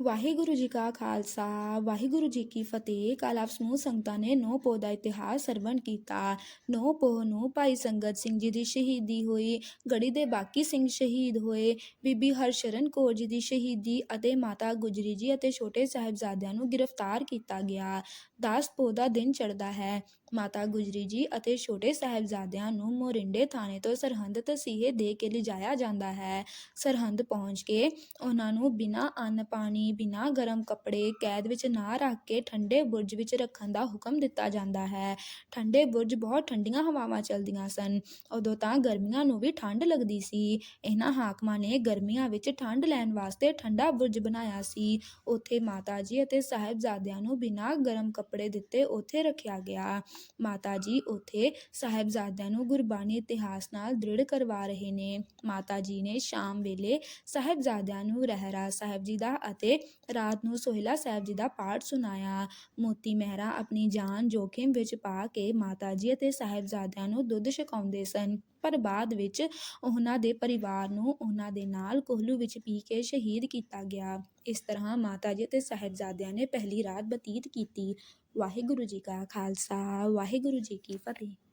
ਵਾਹਿਗੁਰੂ ਜੀ ਕਾ ਖਾਲਸਾ, ਵਾਹਿਗੁਰੂ ਜੀ ਕੀ ਫਤਿਹ। ਕੱਲ੍ਹ ਆਪ ਸਮੂਹ ਸੰਗਤਾਂ ਨੇ ਨੌ ਪੋਹ ਦਾ ਇਤਿਹਾਸ ਸਰਵਣ ਕੀਤਾ। ਨੌ ਪੋਹ ਨੂੰ ਭਾਈ ਸੰਗਤ ਸਿੰਘ ਜੀ ਦੀ ਸ਼ਹੀਦੀ ਹੋਈ। ਗੜੀ ਦੇ ਬਾਕੀ ਸਿੰਘ ਸ਼ਹੀਦ ਹੋਏ। ਬੀਬੀ ਹਰਸ਼ਰਨ ਕੌਰ ਜੀ ਦੀ ਸ਼ਹੀਦੀ ਅਤੇ ਮਾਤਾ ਗੁਜਰੀ ਜੀ ਅਤੇ ਛੋਟੇ ਸਾਹਿਬਜ਼ਾਦਿਆਂ ਨੂੰ ਗ੍ਰਿਫਤਾਰ ਕੀਤਾ ਗਿਆ। 10 ਪੋਹ ਦਾ ਦਿਨ ਚੜ੍ਹਦਾ ਹੈ। ਮਾਤਾ ਗੁਜਰੀ ਜੀ ਅਤੇ ਛੋਟੇ ਸਾਹਿਬਜ਼ਾਦਿਆਂ ਨੂੰ ਮੋਰਿੰਡੇ ਥਾਣੇ ਤੋਂ ਸਰਹੰਦ ਤਸੀਹੇ ਦੇ ਕੇ ਲਿਜਾਇਆ ਜਾਂਦਾ ਹੈ। ਸਰਹੰਦ ਪਹੁੰਚ ਕੇ ਉਹਨਾਂ ਨੂੰ ਬਿਨਾਂ ਅੰਨ ਪਾਣੀ, ਬਿਨਾਂ ਗਰਮ ਕੱਪੜੇ, ਕੈਦ ਵਿੱਚ ਨਾ ਰੱਖ ਕੇ ਠੰਡੇ ਬੁਰਜ ਵਿੱਚ ਰੱਖਣ ਦਾ ਹੁਕਮ ਦਿੱਤਾ ਜਾਂਦਾ ਹੈ। ਠੰਡੇ ਬੁਰਜ ਬਹੁਤ ਠੰਡੀਆਂ ਹਵਾਵਾਂ ਚੱਲਦੀਆਂ ਸਨ। ਉਦੋਂ ਤਾਂ ਗਰਮੀਆਂ ਨੂੰ ਵੀ ਠੰਡ ਲੱਗਦੀ ਸੀ। ਇਹਨਾਂ ਹਾਕਮਾਂ ਨੇ ਗਰਮੀਆਂ ਵਿੱਚ ਠੰਡ ਲੈਣ ਵਾਸਤੇ ਠੰਡਾ ਬੁਰਜ ਬਣਾਇਆ ਸੀ। ਉੱਥੇ ਮਾਤਾ ਜੀ ਅਤੇ ਸਾਹਿਬਜ਼ਾਦਿਆਂ ਨੂੰ ਬਿਨਾਂ ਗਰਮ ਕੱਪੜੇ ਦਿੱਤੇ ਉੱਥੇ ਰੱਖਿਆ ਗਿਆ। ਮਾਤਾ ਜੀ ਉੱਥੇ ਸਾਹਿਬਜ਼ਾਦਿਆਂ ਨੂੰ ਗੁਰਬਾਣੀ ਇਤਿਹਾਸ ਨਾਲ ਦ੍ਰਿੜ ਕਰਵਾ ਰਹੇ ਨੇ। ਮਾਤਾ ਜੀ ਨੇ ਸ਼ਾਮ ਵੇਲੇ ਸਾਹਿਬਜ਼ਾਦਿਆਂ ਨੂੰ ਰਹਿਰਾ ਸਾਹਿਬ ਜੀ ਦਾ ਅਤੇ ਰਾਤ ਨੂੰ ਸੋਹਿਲਾ ਸਾਹਿਬ ਜੀ ਦਾ ਪਾਠ ਸੁਣਾਇਆ। ਮੋਤੀ ਮਹਿਰਾ ਆਪਣੀ ਜਾਨ ਜੋਖਿਮ ਵਿੱਚ ਪਾ ਕੇ ਮਾਤਾ ਜੀ ਅਤੇ ਸਾਹਿਬਜ਼ਾਦਿਆਂ ਨੂੰ ਦੁੱਧ ਛਕਾਉਂਦੇ ਸਨ। ਪਰ ਬਾਅਦ ਵਿੱਚ ਉਹਨਾਂ ਦੇ ਪਰਿਵਾਰ ਨੂੰ ਉਹਨਾਂ ਦੇ ਨਾਲ ਕੋਹਲੂ ਵਿੱਚ ਪੀ ਕੇ ਸ਼ਹੀਦ ਕੀਤਾ ਗਿਆ। ਇਸ ਤਰ੍ਹਾਂ ਮਾਤਾ ਜੀ ਅਤੇ ਸਾਹਿਬਜ਼ਾਦਿਆਂ ਨੇ ਪਹਿਲੀ ਰਾਤ ਬਤੀਤ ਕੀਤੀ। ਵਾਹਿਗੁਰੂ ਜੀ ਕਾ ਖਾਲਸਾ, ਵਾਹਿਗੁਰੂ ਜੀ ਕੀ ਫਤਿਹ।